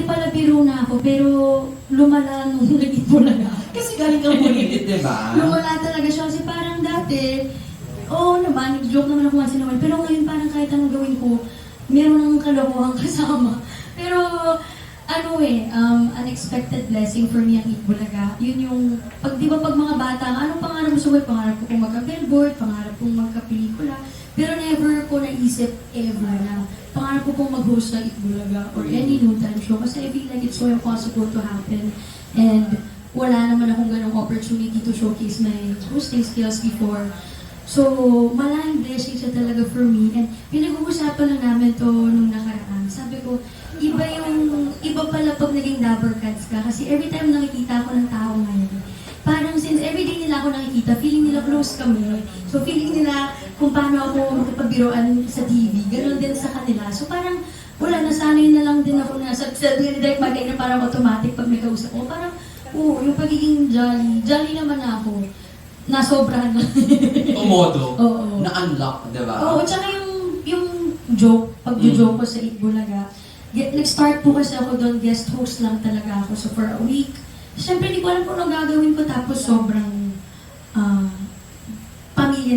dati pala biro na ako, pero lumala nung nag-Itbulaga ako. Kasi galing kang bulilit, di ba? Lumala talaga siya kasi parang dati, oo naman, joke naman ako once in a while, pero ngayon parang kahit anong gawin ko, meron ng kalokohan kasama. Pero ano eh, um, unexpected blessing for me ang Itbulaga. Yun yung, pag di ba pag mga bata, anong pangarap mo sa buhay? Pangarap ko kung magka-billboard, pangarap kong magka-pelikula. Pero never ko naisip ever na pangarap ko pong mag-host ng Itbulaga or any noontime show kasi I feel like it's so impossible to happen. And wala naman akong ganong opportunity to showcase my hosting skills before. So, malaking blessing siya talaga for me. And pinag-uusapan lang namin to nung nakaraan. Sabi ko, iba yung, iba pala pag naging Dabber Cats ka. Kasi every time nakikita ko ng tao ngayon, nila ako nakikita, feeling nila close kami. So, feeling nila kung paano ako makipagbiroan sa TV. Ganon din sa kanila. So, parang wala, nasanay na lang din ako na sa, sa direct magay na parang automatic pag may kausap ko. Parang, oo, yung pagiging jolly, jolly naman ako. Nasobrahan na. Umodo. Oo. Na-unlock, di ba? Oo, tsaka yung, yung joke, pag-joke ko sa Itbulaga, nag-start po kasi ako doon, guest host lang talaga ako. So for a week, syempre hindi ko alam kung ano gagawin ko tapos sobrang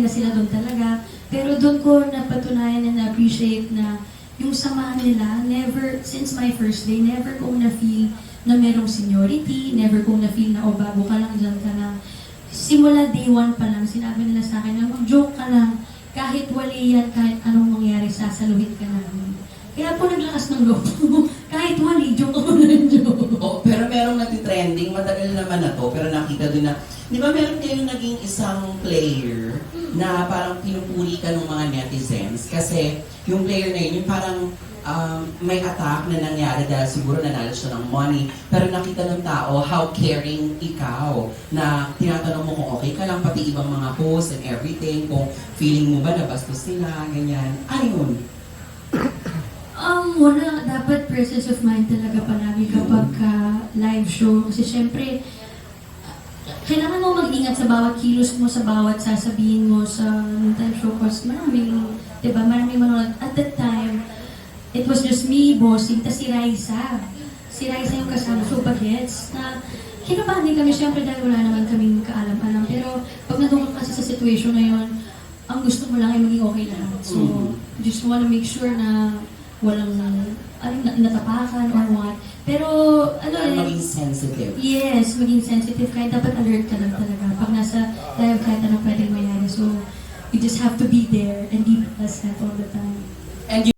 na sila doon talaga. Pero doon ko napatunayan and na-appreciate na yung samahan nila, never, since my first day, never kong na-feel na merong seniority, never kong na-feel na, oh, bago ka lang dyan ka na. Simula day one pa lang, sinabi nila sa akin na mag-joke ka lang, kahit wali yan, kahit anong mangyari, sasaluhin ka namin. Kaya po naglakas ng loob kahit wali, joke. Naman na to, pero nakita doon na, di ba meron kayong naging isang player na parang pinupuri ka ng mga netizens kasi yung player na yun, yung parang um, may attack na nangyari dahil siguro nanalo siya ng money, pero nakita ng tao how caring ikaw na tinatanong mo kung okay ka lang, pati ibang mga hosts and everything, kung feeling mo ba na bastos nila, ganyan. Ayun. Um, wala. Dapat presence of mind talaga palagi kapag ka live show. Kasi syempre, kailangan mo mag-ingat sa bawat kilos mo, sa bawat sasabihin mo sa time show. Kasi maraming, di ba, maraming manonood. At that time, it was just me, bossing, tas si Raisa. Si Raisa yung kasama, so bagets, na kinabahan din kami, syempre dahil wala naman kaming kaalam-alam. Pero pag ka kasi sa situation na yun, ang gusto mo lang ay maging okay lahat. So, Mhm. just wanna make sure na walang ano, na- natapakan or what. Pero, ano eh, maging sensitive. Yes, maging sensitive kahit dapat alert ka lang talaga. Pag nasa live kahit anong pwedeng mangyari. So, you just have to be there and be present all the time. And